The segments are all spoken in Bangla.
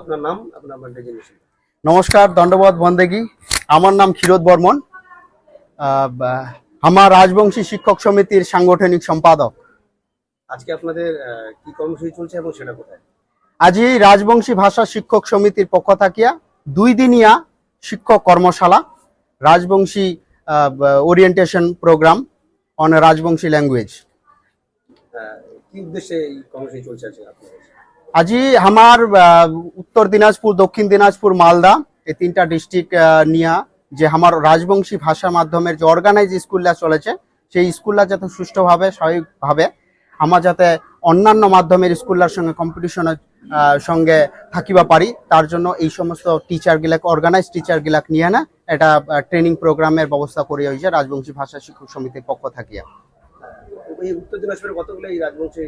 আপনার নাম? আপনার নমস্কার দণ্ডবোধ বন্দেগী। আমার নাম ক্ষীরোদ বর্মন। আমার রাজবংশী শিক্ষক সমিতির সাংগঠনিক সম্পাদক। আজকে আপনাদের কি কর্মসূচি চলছে এবং সেটা কোথায়? আজি রাজবংশী ভাষা শিক্ষক সমিতির পক্ষ থাকিয়া দুই দিনিয়া শিক্ষক কর্মশালা Rajbanshi orientation program on Rajbanshi language কি উদ্দেশ্যে এই কর্মসূচি চলছে আজকে আপনাদের? আজি আমার উত্তর দিনাজপুর দক্ষিণ দিনাজপুর মালদা, এই তিনটা ডিস্ট্রিক্ট নিয়া যে আমার রাজবংশী ভাষা মাধ্যমের যে অর্গানাইজ স্কুলটা চলেছে, সেই স্কুলটা যাতে সুষ্ঠুভাবে, স্বাভাবিকভাবে আমার যাতে অন্যান্য মাধ্যমের স্কুলটার সঙ্গে কম্পিটিশনের সঙ্গে থাকিবা পারি, তার জন্য এই সমস্ত টিচারগুলাকে অর্গানাইজ টিচার গিলাক নিয়ে না, এটা ট্রেনিং প্রোগ্রামের ব্যবস্থা করি হয়েছে রাজবংশী ভাষা শিক্ষক সমিতির পক্ষ থাকিয়া। উত্তর কতগুলো এই রাজবংশী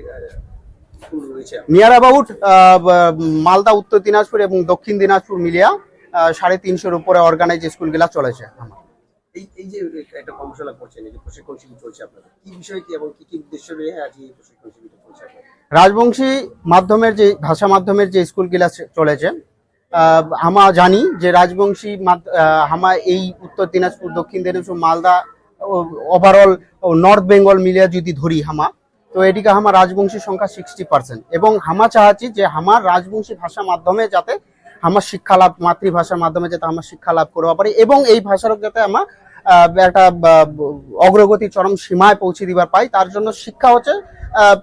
নিয়ার অ্যাবাউট মালদা উত্তর দিনাজপুর এবং দক্ষিণ দিনাজপুর মিলিয়া সাড়ে তিনশোর উপরে অর্গানাইজ স্কুলগুলা চলেছে আমার। এই এই যে একটা কর্মশালা করছেন এই যে প্রশিক্ষণ শিবির চলছে আপনাদের কি বিষয় কি এবং কি কি উদ্দেশ্য নিয়ে আজ এই প্রশিক্ষণ শিবিরটা চলছে রাজবংশী মাধ্যমের যে ভাষা মাধ্যমের যে স্কুলগুলা চলেছে আহ, আমরা জানি যে রাজবংশী আমরা এই উত্তর দিনাজপুর দক্ষিণ দিনাজপুর মালদা ওভারঅল নর্থ বেঙ্গল মিলিয়ে যদি ধরি হামা তো এটিকে আমার রাজবংশী সংখ্যা সিক্সটি পার্সেন্ট এবং হামা চাহাচ্ছি যে আমার রাজবংশী ভাষা মাধ্যমে যাতে আমার শিক্ষা লাভ, মাতৃভাষার মাধ্যমে যাতে আমার শিক্ষা লাভ করতে পারি এবং এই ভাষার যাতে আমার একটা অগ্রগতি চরম সীমায় পৌঁছে দিবার পাই, তার জন্য শিক্ষা হচ্ছে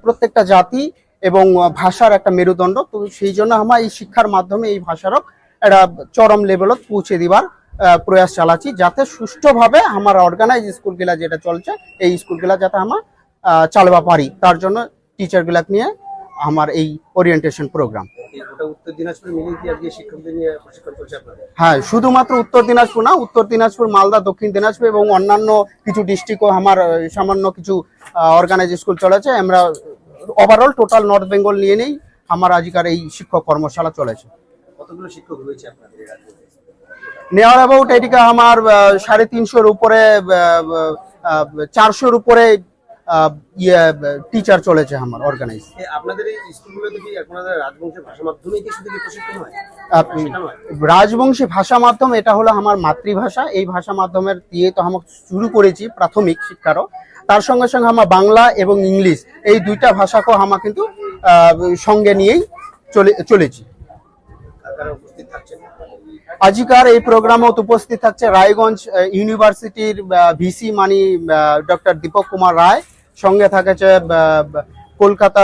প্রত্যেকটা জাতি এবং ভাষার একটা মেরুদণ্ড। তো সেই জন্য আমার এই শিক্ষার মাধ্যমে এই ভাষারও একটা চরম লেভেলত পৌঁছে দিবার প্রয়াস চালাচ্ছি, যাতে সুষ্ঠুভাবে আমার অর্গানাইজ স্কুলগুলা যেটা চলছে, এই স্কুলগুলা যাতে আমার চালাবা পারি। তার জন্য টিচারগুলা নিয়ে আমার এই ওরিয়েন্টেশন প্রোগ্রাম হ্যাঁ শুধুমাত্র উত্তর দিনাজপুর না উত্তর দিনাজপুর মালদা দক্ষিণ দিনাজপুর এবং অন্যান্য কিছু ডিস্ট্রিক্টও আমার সামান্য কিছু অর্গানাইজ স্কুল চলেছে। আমরা ওভারঅল টোটাল নর্থ বেঙ্গল নিয়ে নেই আমার আজকার এই শিক্ষক কর্মশালা চলেছে। কতগুলো শিক্ষক রয়েছে আপনাদের নেওয়ার অ্যাবাউট এটিকে আমার সাড়ে তিনশোর উপরে চারশোর উপরে ইয়ে টিচার চলেছে আমার অর্গানাইজ আপনাদের এই স্কুলগুলোতে কি আপনাদের রাজবংশের ভাষা মাধ্যমে কি শুধু প্রশিক্ষণ হয়? আপনি রাজবংশী ভাষা মাধ্যম এটা হলো আমার মাতৃভাষা। এই ভাষা মাধ্যমের দিয়ে তো আমরা শুরু করেছি প্রাথমিক শিক্ষারও। তার সঙ্গে সঙ্গে আমার বাংলা এবং ইংলিশ এই দুইটা ভাষাকেও আমার কিন্তু সঙ্গে নিয়েই চলে চলেছি। আজিকার এই প্রোগ্রামত উপস্থিত থাকছে রায়গঞ্জ ইউনিভার্সিটির ভিসি মানি ডক্টর দীপক কুমার রায় সঙ্গে থাকেছে কলকাতা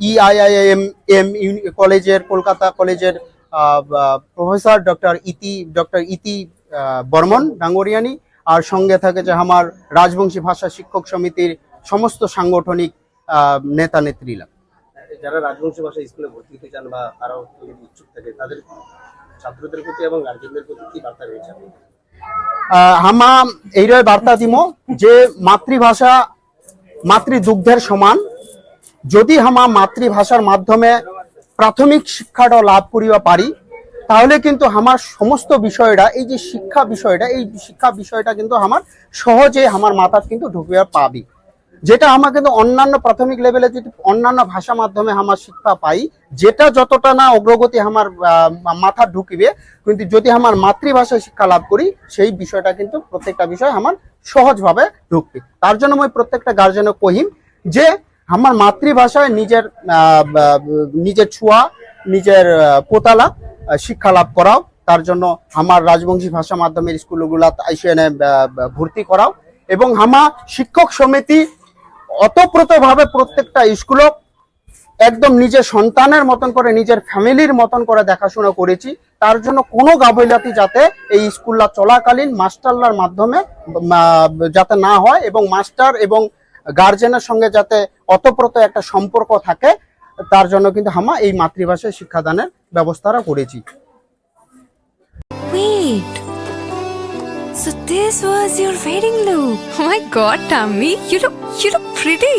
ইআইআইএম এম কলেজের কলকাতা কলেজের প্রফেসর ডক্টর ইতি ডক্টর ইতি বর্মন ডাঙ্গরিয়ানি আর সঙ্গে থাকেছে আমার রাজবংশী ভাষা শিক্ষক সমিতির সমস্ত সাংগঠনিক আহ, নেতা নেত্রীরা। যারা রাজবংশী ভাষা স্কুলে ভর্তি হতে চান বা আরও ইচ্ছুক থাকে তাদের ছাত্রদের প্রতি এবং গার্জেনদের প্রতি কি বার্তা রয়েছে? হামা এইরই বার্তা দিম যে মাতৃভাষা মাতৃদুগ্ধের সমান। যদি হামা মাতৃভাষার মাধ্যমে প্রাথমিক শিক্ষাটা লাভ করিবা পারি, তাহলে কিন্তু আমার সমস্ত বিষয়টা, এই যে শিক্ষা বিষয়টা, এই শিক্ষা বিষয়টা কিন্তু আমার সহজে আমার মাথার কিন্তু ঢুকিয়া পাবি। যেটা আমার কিন্তু অন্যান্য প্রাথমিক লেভেলে যদি অন্যান্য ভাষা মাধ্যমে আমার শিক্ষা পাই, যেটা যতটা না অগ্রগতি আমার মাথা ঢুকিবে, কিন্তু যদি আমার মাতৃভাষায় শিক্ষা লাভ করি, সেই বিষয়টা কিন্তু প্রত্যেকটা বিষয় আমার সহজভাবে ঢুকবে। তার জন্য আমি প্রত্যেকটা গার্জেনে কহিম যে আমার মাতৃভাষায় নিজের নিজের ছোঁয়া, নিজের পোতালা শিক্ষা লাভ করাও। তার জন্য আমার রাজবংশী ভাষা মাধ্যমের স্কুলগুলা আইসিএনে ভর্তি করাও। এবং আমার শিক্ষক সমিতি অতপ্রতভাবে প্রত্যেকটা স্কুলক একদম নিজের সন্তানের মতন করে নিজের ফ্যামিলির মতন করে দেখাশোনা করেছি তার জন্য কোনো গাফিলাতি যাতে এই স্কুলটা চলাকালীন মাস্টারলার মাধ্যমে যাতে না হয় এবং মাস্টার এবং গার্জেনের সঙ্গে যাতে অতপ্রত একটা সম্পর্ক থাকে তার জন্য কিন্তু হামা এই মাতৃভাষায় শিক্ষাদানের ব্যবস্থাটা করেছি. So this was your wedding look. Oh my god, Tammy, you look you look pretty.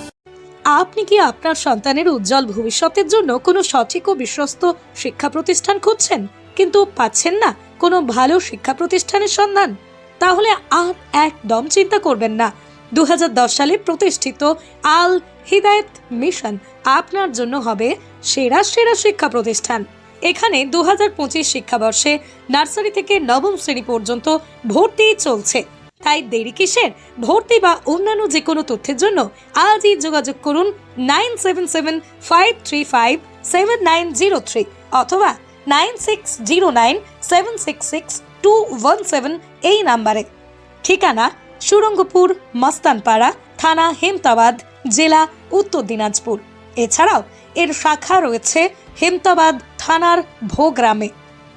আপনি কি আপনার সন্তানের উজ্জ্বল ভবিষ্যতের জন্য কোনো সঠিক ও বিশ্বস্ত শিক্ষা প্রতিষ্ঠান খুঁজছেন? কিন্তু পাচ্ছেন না কোনো ভালো শিক্ষা প্রতিষ্ঠানের সন্ধান? তাহলে আর একদম চিন্তা করবেন না। দু হাজার দশ সালে প্রতিষ্ঠিত আল হিদায়ত মিশন আপনার জন্য হবে সেরা সেরা শিক্ষা প্রতিষ্ঠান। এখানে দু হাজার পঁচিশ শিক্ষাবর্ষে নার্সারি থেকে নবম শ্রেণি পর্যন্ত ভর্তি চলছে। তাই দেরি কিসের? ভর্তি বা অন্যান্য যে কোনো তথ্যের জন্য আজই যোগাযোগ করুন nine seven seven five three five seven nine zero three অথবা nine six zero nine seven six six two one seven এই নাম্বারে। ঠিকানা সুরঙ্গপুর, মস্তানপাড়া, থানা হেমতাবাদ, জেলা উত্তর দিনাজপুর। এছাড়াও এর শাখা রয়েছে হেমতাবাদ থানার ভোগ্রামে।